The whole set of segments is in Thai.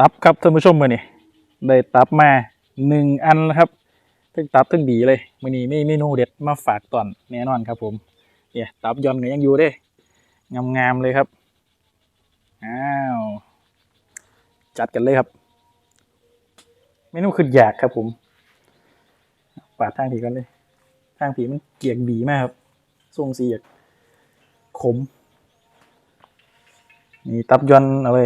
ตับครับท่านผู้ชมมือนี่ได้ตับมาหนึ่งอันแล้วครับทั้งตับทั้งดีเลยมือนี้ไม่เมนูเด็ดมาฝากตอนแน่นอนครับผมเนี่ยตับยอนก็ยังอยู่เด้งามๆเลยครับอ้าวจัดกันเลยครับเมนูคืออยากครับผมปาดทางผีกันเลยทางผีมันเกียกบีมากครับทรงเสียกขมนี่ตับยอนเอาไว้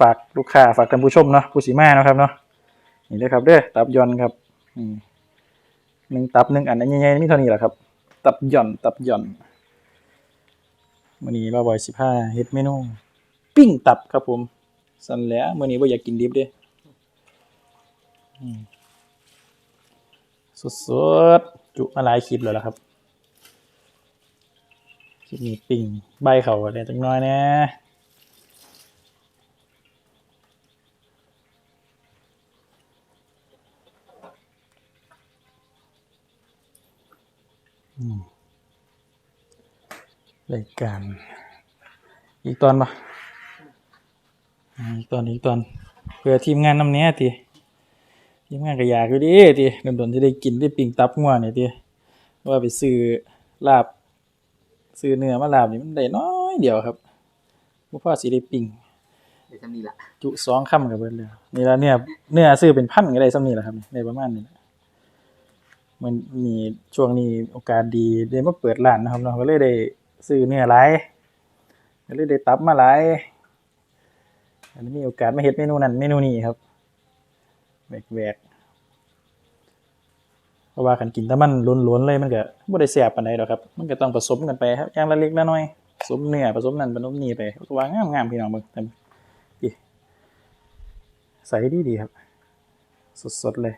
ฝากลูกค้าฝากท่านผู้ชมเนาะผู้สีมาเนาะครับเนาะนี่เลยครับเด้อตับยอนครับหนึ่งตับหนึ่งอันอันใหญ่ๆมีเท่านี้แหละครับ ตับยอนตับยอนมื่อนี้เราบอยสิบห้าเฮ็ดเมนูปิ้งตับครับผม สั่นแหล้วมื่อนี้ว่าอยากกินดิบเด้อืมสดๆจุมาหลายคลิปแล้วล่ะครับคลิปนี้ปิ้งใบเขาอะไรจังน้อยนะ รายการ อีกตอนปะอ่าอีกตอนอีกตอนเพื่อทีมงานนำเนี้ยทีทีมงานก็อยากอยู่ดิทีโดนๆจะได้กินได้ปิ่งตับงัวเนี่ยทีว่าไปซื้อลาบซื้อเนื้อมาลาบนี่มันได้น้อยเดียวครับบ่พอสิได้ปิ่งเดี๋ยวจะมีละจุสองคำกับเบิดเลยนี่ละเนี่ยเนื้อซื้อเป็นพันก็ได้ซ้ำนี่แหละครับในประมาณนี้แหละมันมีช่วงนี้โอกาสดีได้มาเปิดร้านนะครับเนาะก็เลยได้ ซื้อเนื้อหลายก็เลยได้ตับมาหลายอันนี้มีโอกาสมาเฮ็ดเมนูนั้นเมนูนี้ครับแหวกๆเพราะว่าคันกินแต่มันล้วนๆเลยมันก็บ่ได้แซ่บปานใดดอกครับ มันก็ต้องผสมกันไปครับอย่างละเล็กละน้อยผสมเนื้อผสมนั่นผสมนี่ไปก็ว่างามๆพี่น้องเบิ่งแต่ใส่ดีดีๆครับ สดๆเลย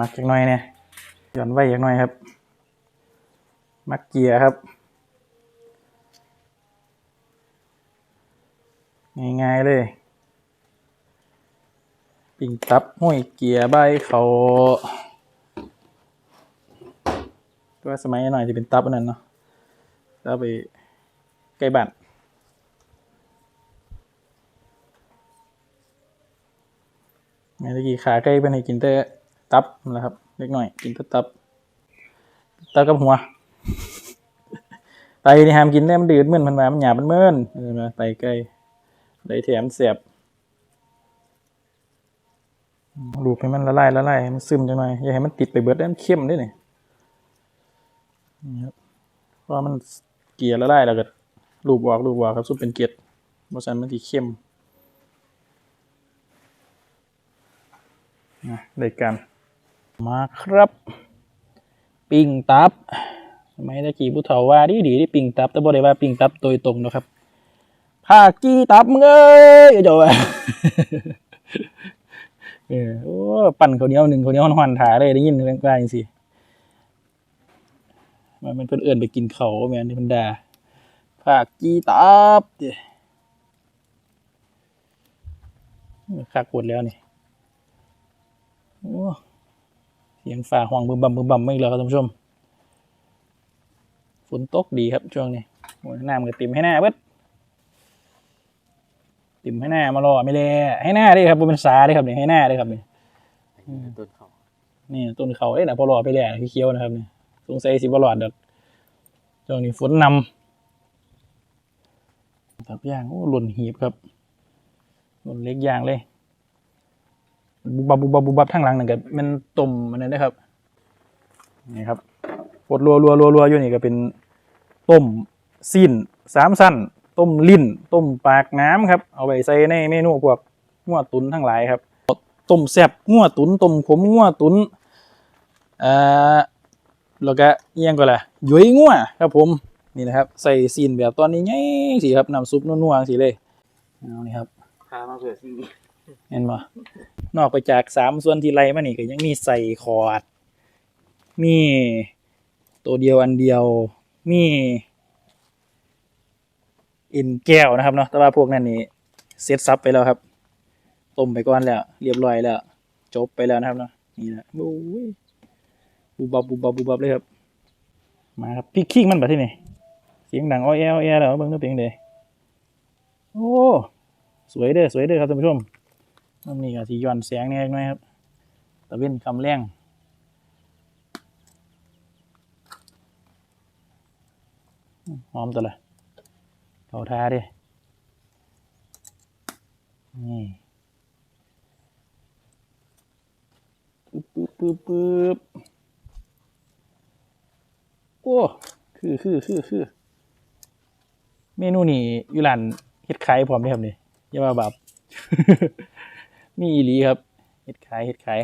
มักจักหน่อยเนี่ย หย้อนไว้จักหน่อยครับ มักเกียร์ครับ ง่ายๆเลยปิ่งตับห้อยเกียร์ใบเขาก็สมัยหน่อยจะเป็นตับอันนั้นเนาะแล้วไปใกล้บ้านเมื่อกี้ขาไก่เป็นให้กินแต่ตับนะครับ เล็กหน่อย กินแต่ตับตับกับหัว ไตนี่ห้ามกินแน่มันดืดเหมือนมันมามันหยาบมันเมินเออนะไตไก่ไตแถมเสียบลูบให้มันละลายละลายให้มันซึมจังหน่อยอย่าให้มันติดไปเบิดแล้มันเข้มด้วยนี่นี่ครับเพราะมันเกลียละลายแล้วก็ลูบออกลูบออกครับซุปเป็นเกล็ดเพราะฉะนั้นมันจะเข้มนะรายการมาครับ ปิ่งตับ สมัยตะกี้ผู้เฒ่าว่าดีดีที่ปิ่งตับ แต่บ่ได้ว่าปิ่งตับโดยตรงนะครับภาคกี้ตับมึงเอ้ยอย่าเจ้าว่าเออโอ้ปั่นข้าเหนียวหนึ่งข้าเหนียวหอนถาเลยได้ยินเรื่องกลางสิมันเป็นเพื่อนเอื่นไปกินเขาแม่นที่มันด่าภาคกี้ตับเด้คักปวดแล้วนี่โอ้เสียงฝ่าห่วงบึมบัมบึมบัมไม่อีกแล้วครับท่านผู้ชม ฝนตกดีครับช่วงนี้โอ้ยน้ำก็ติ่มให้หน้าเบิดติ่มให้หน้ามารอไม่เลยให้หน้าได้ครับบ่เป็นสาได้ครับนี่ให้หน้าได้ครับนี่ต้นเขานี่ต้นเขาเอ้ยนะพอรอไปแล้วเขียวๆนะครับนี่สงสัยสิบ่รอดดอกช่วงนี้ฝนนำตับย่างโอ้หล่นหีบครับหล่นเล็กอย่างเลยบุบบับบุบบับบุบบับทั้งหลังนั่นก็มันต้มมันนั่นนะครับนี่ครับ ปดรัวรัวรัวรัวอยู่นี่ก็เป็นต้มสิ้นสามสั้น ต้มลิ้น ต้มปากน้ำครับ เอาไปใส่ในเมนูพวกงัวตุ๋นทั้งหลายครับ ต้มแซ่บงัวตุ๋นต้มขมงัวตุ๋นเอ่อแล้วก็เอียงก็แหละหยุยงัวครับผมนี่นะครับ ใส่ซีนแบบตอนนี้ไงสิครับน้ำซุปนัวๆสิเลยเอานี่ครับพามาเผื่อซีเห็นบ่นอกไปจากสามส่วนที่ไล่มานี่ก็ยังมีใส่คอร์ดมี ตัวเดียวอันเดียวมีอินแก้วนะครับเนาะแต่ว่าพวกนั้นนี่เซตซับไปแล้วครับ ต้มไปก่อนแล้ว เรียบร้อยแล้ว จบไปแล้วนะครับเนาะนี่นะโอ้ยบูบับบูบับบูบับเลยครับ มาครับพริกขี้มันแบบที่นี่เสียงดังอ้อยแอวแอลแล้วเบิ่งก็เป็นจังไดโอ้สวยเด้อสวยเด้อครับท่านผู้ชมน้ำนี่ก็สีย้อนแสงแน่หน่อยครับตะเวนคำแรงอืม หอมตัวละเขาทาดิ นี่ปึ๊บปึ๊บปึ๊บปึ๊บโอ้ คือคือคือคือเมนูนี่อยู่ร้านเฮ็ดขายพร้อมเด้ครับนี่อย่าว่าบาปมีอีหลีครับเฮ็ดขายเฮ็ดขาย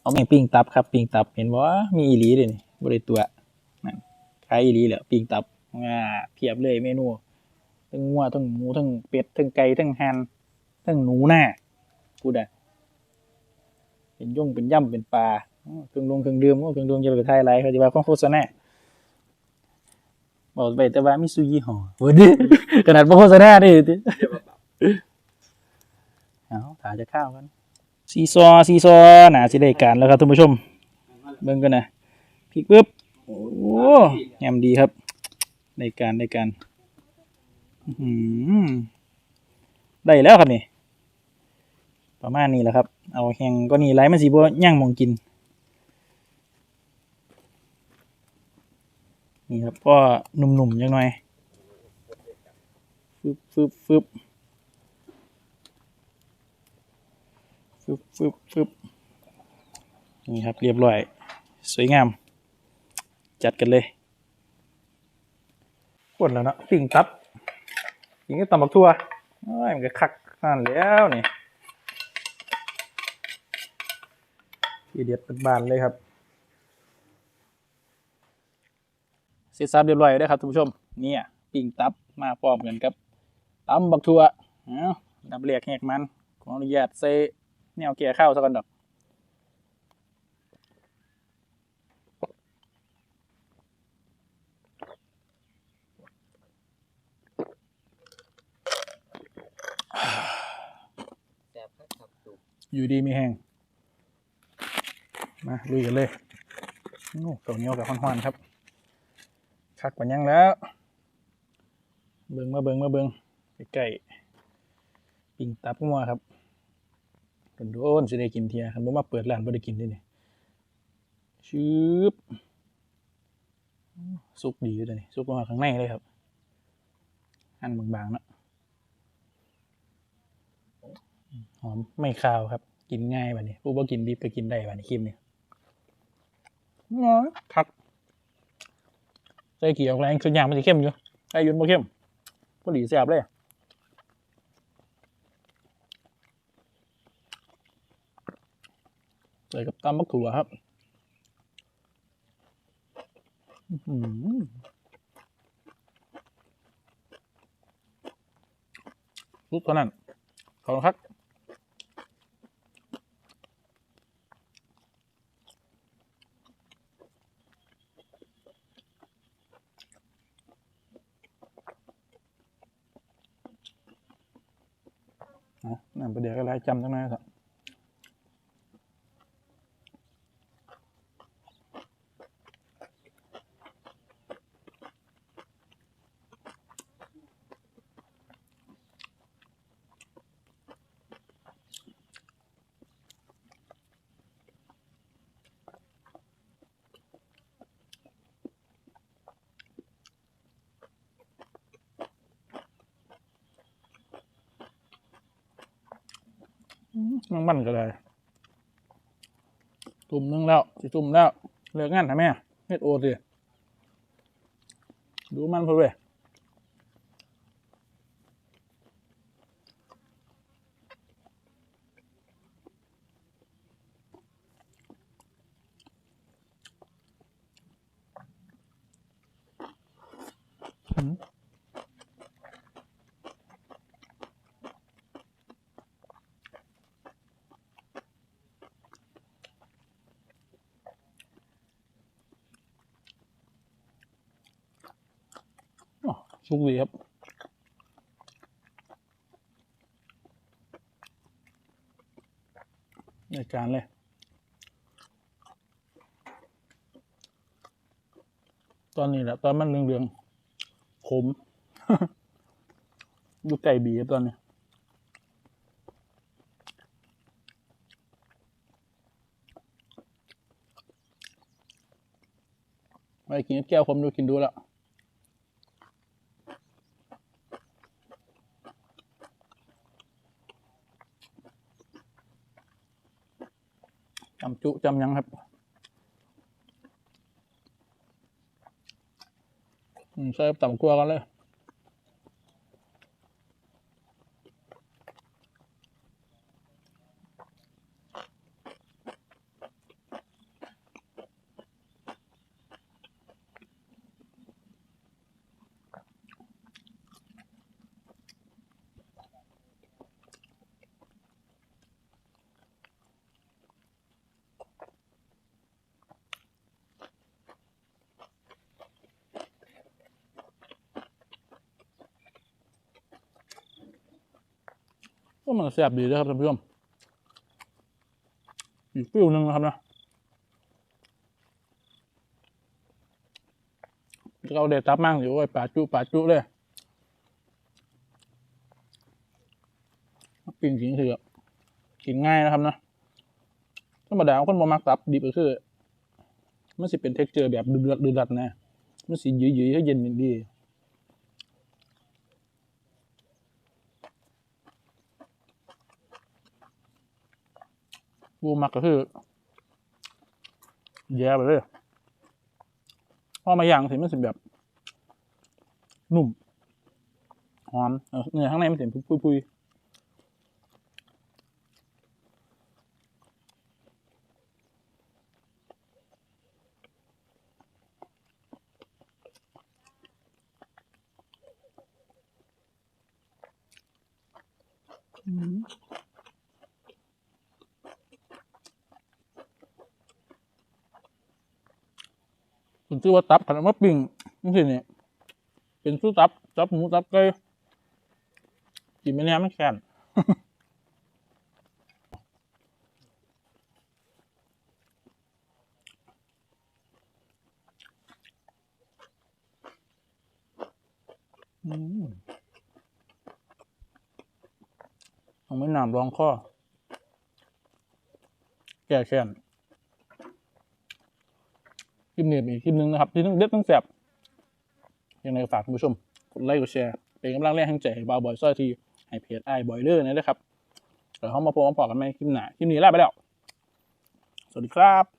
เอาแมงปิ้งตับครับปิ้งตับเห็นบ่มีอีหลีเด้นี่บ่ได้ตัว ขายอีหลีแหละปิ้งตับอ่าเพียบเลยเมนูทั้งงัวทั้งหมูทั้งเป็ดทั้งไก่ทั้งห่านทั้งหนูนาพูดอะเป็นย่งเป็นย่ำเป็นปลาอ้อเครื่องดงเครื่องดื่มเครื่องดื่มอย่าไปทายหลายเขาสิว่าของโฆษณาบอกไปแต่ว่ามิซูยี่ห้อโอ้ดิขนาดโฆษณาดิติเอาถาจะข้าวกันซีซอซีซอหนาสิได้การแล้วครับท่านผู้ชม เบิ่งกันนะพลิกปึ๊บ โอ้แหมดีครับได้การได้การได้แล้วครับนี่ ประมาณนี้แหละครับ เอาแหงก็นี่ไรมันสิบ่ย่างมองกิน นี่ครับก็หนุ่มๆยังหน่อยฟึบฟึบฟึบฟึบฟึบฟึบนี่ครับเรียบร้อย สวยงาม จัดกันเลยกดแล้วเนาะปิ่งตับปิ่งก็ตำบักทั่วโอ้ยมันก็คักนั่นแล้วนี่ทีเด็ดเป็นบานเลยครับเสร็จสับเรียบร้อยแล้วครับท่านผู้ชมเนี่ยปิ้งตับมาพร้อมกันครับตำบักทั่วเอาดับเรียกแหกมันขออนุญาตใส่แนวเกียร์ข้าวซะก่อนดอก แซ่บครับครับตุก อยู่ดีมีแหงมาลุยกันเลยโอ้เกาเหนียวกับฮ้อนๆครับ คักกว่ายังแล้ว เบิงมาเบิงมาเบิงใกล้ๆปิ้งตับงัวครับโดนสิได้กินเทียคันบ่มาเปิดร้านบ่ได้กินด้นี่ชืบสุกดีอยู่ตัวนี้สุกมาข้างในเลยครับหั่นบางๆเนาะ หอมไม่คาวครับ กินง่ายบัดนี้ผู้บ่กินดิบก็กินได้บัดนี้ครีมนี่น้อยคักใส่เกี่ยวแรงส่วนอย่างมันจะเข้มอยู่ใส่ยุนบ่เข้มพอดีแซ่บเลยใส่กับตำบักถั่วครับอื้อหือลุกเท่านั้นขอบคุณครับอะนั่นประเดี๋ยวก็ไล่ จำตั้งนานครับ มันมันก็ได้ตุ่มนึงแล้วสิตุ่มแล้วเลิกงานทำไมอะเฮ็ดโอสิดูมันเพื่อเว้ยอืมอ สุกดีครับในการเลย ตอนนี้แหละ ตอนมันเหลืองๆขมอยู่ไก่บีครับตอนนี้ไปกินแก้วผมดูกินดูแล้ว จำจุจำยังครับอืมใส่ต่ำกลัวกันเลย ก็มันแซ่บดีนะครับท่านผู้ชมอีกฟิวหนึ่งนะครับนะเราเด็ดตับมั่งอยู่ไอ้ยป่าจุป่าจุเลยปิ้งขิงเถือะกินง่ายนะครับนะธรรมดาคนบ่มักตับดิบก็คือมันสิเป็นเท็กเจอร์แบบเดือดเดือดๆนะมันสิยืยๆให้เย็นดี บูมักก็คือแย่ไปเลยพอมาย่างสิมันสิแบบ นุ่มหอมเนื้อข้างในมันเสียปุยอืม ผมชื่อว่าตับขนาดว่าปิ้งนี่สิเนี่ยเป็นสู้ตับตับหมูตับไก่กินไม่แน่ไม่แค้นอืมเอาไม่น้ำรองข้อ แก่แค้น คลิปนี้เป็นอีกคลิปนึงนะครับที่ต้งเด็ดต้งแสบยังไงฝากคุณผู้ชมกดไลค์กดแชร์เป็นกำลังแรงแห้ใจให้บาวบอยซอยทีให้เพจไอ้บอยเลอร์นะครับเดี๋ยวเขามาโพสต์มาพอกันไหมคลิปหน้าคลิปนี้ลาไปแล้ว สวัสดีครับ